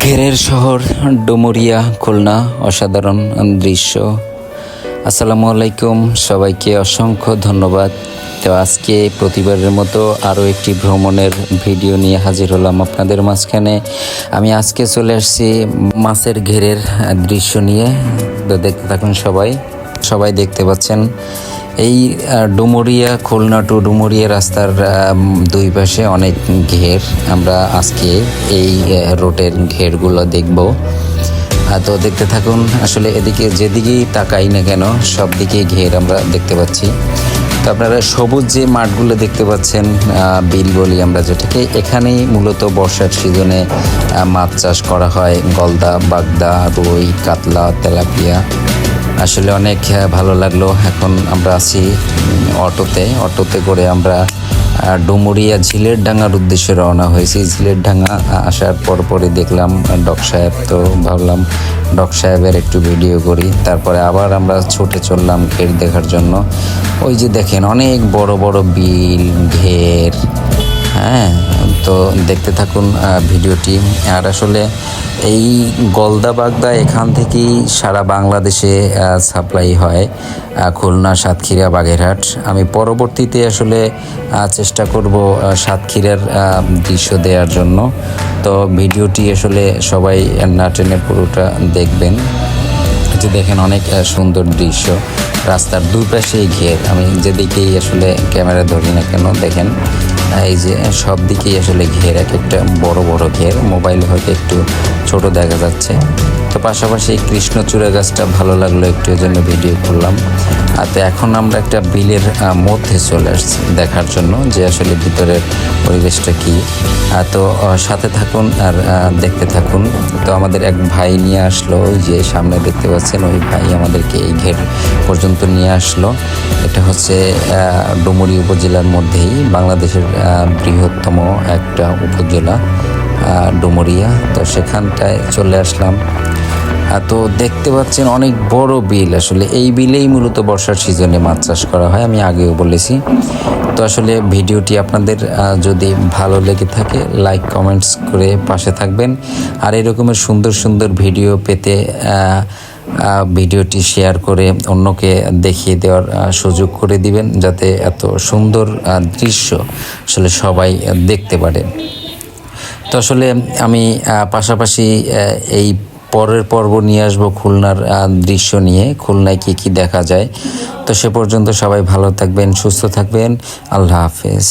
ঘেরের শহর, ডুমুরিয়া, খুলনা, অসাধারণ দৃশ্য। আসসালামু আলাইকুম, সবাইকে অসংখ্য ধন্যবাদ। তো আজকে প্রতিবারের মতো আরও একটি ভ্রমণের ভিডিও নিয়ে হাজির হলাম আপনাদের মাঝখানে। আমি আজকে চলে আসছি মাছের ঘেরের দৃশ্য নিয়ে। তো দেখতে থাকুন সবাই। সবাই দেখতে পাচ্ছেন। এই ডুমুরিয়া, খুলনা টু ডুমুরিয়া রাস্তার দুই পাশে অনেক ঘের আমরা আজকে এই রোডের ঘেরগুলো দেখব। তো দেখতে থাকুন, আসলে এদিকে যেদিকেই তাকাই না কেন, সব দিকেই ঘের আমরা দেখতে পাচ্ছি। তো আপনারা সবুজ যে মাঠগুলো দেখতে পাচ্ছেন বিল বলি আমরা যেটাকে, এখানেই মূলত বর্ষার সিজনে মাছ চাষ করা হয়। গলদা, বাগদা, রুই, কাতলা, তেলাপিয়া। আসলে অনেক ভালো লাগল। এখন আমরা আছি অটোতে। অটোতে করে আমরা ডুমুরিয়া ঝিলের ডাঙ্গার উদ্দেশ্যে রওনা হয়েছি। ঝিলের ডাঙ্গা আসার পর পরে দেখলাম ডক সাহেব। তো ভাবলাম, ডক সাহেবের একটু ভিডিও করি। তারপরে আবার আমরা ছুটে চললাম ঘের দেখার জন্য। ওই যে দেখেন, অনেক বড় বড় বিল, ঘের হ্যাঁ? তো দেখতে থাকুন ভিডিওটি। আর আসলে এই গলদা বাগদা এখান থেকেই সারা বাংলাদেশে সাপ্লাই হয় খুলনা, সাতক্ষীরা, বাগেরহাট। আমি পরবর্তীতে আসলে চেষ্টা করব সাতক্ষীরার দৃশ্য দেওয়ার জন্য। তো ভিডিওটি আসলে সবাই না টেনে পুরোটা দেখবেন। যে দেখেন অনেক সুন্দর দৃশ্য। রাস্তার দুপাশেই ঘের। আমি যেদিকেই আসলে ক্যামেরা ধরি না কেন, দেখেন। এই যে সব দিকেই আসলে ঘের, এক একটা বড় বড় ঘের। মোবাইল হয়তো একটু ছোট দেখা যাচ্ছে। তো পাশাপাশি কৃষ্ণচূড়া গাছটা ভালো লাগল একটু জন্য ভিডিও করলাম। আর তো এখন আমরা একটা বিলের মধ্যে চলে আসছি দেখার জন্য যে আসলে ভিতরের পরিবেশটা কি। তো সাথে থাকুন আর দেখতে থাকুন। তো আমাদের এক ভাই নিয়ে আসলো, ওই যে সামনে দেখতে পাচ্ছেন, ওই ভাই আমাদেরকে এই ঘের পর্যন্ত নিয়ে আসলো। এটা হচ্ছে ডুমুরি উপজেলার মধ্যেই বাংলাদেশের বৃহত্তম একটা উপজেলা ডুমুরিয়া। তো সেখানটায় চলে আসলাম। তো দেখতে পাচ্ছেন অনেক বড় বিল। আসলে এই বিলেই মূলত বর্ষার সিজনে মাছ চাষ করা হয়, আমি আগেও বলেছি। তো আসলে ভিডিওটি আপনাদের যদি ভালো লেগে থাকে লাইক কমেন্টস করে পাশে থাকবেন। আর এরকমের সুন্দর সুন্দর ভিডিও পেতে ভিডিওটি শেয়ার করে অন্যকে দেখিয়ে দেওয়ার সুযোগ করে দিবেন, যাতে এত সুন্দর দৃশ্য আসলে সবাই দেখতে পারে। তো আসলে আমি পাশাপাশি এই পরের পর্ব নিয়ে আসব খুলনার দৃশ্য নিয়ে। খুলনায় কী কী দেখা যায়? তো সে পর্যন্ত সবাই ভালো থাকবেন, সুস্থ থাকবেন। আল্লাহ হাফেজ।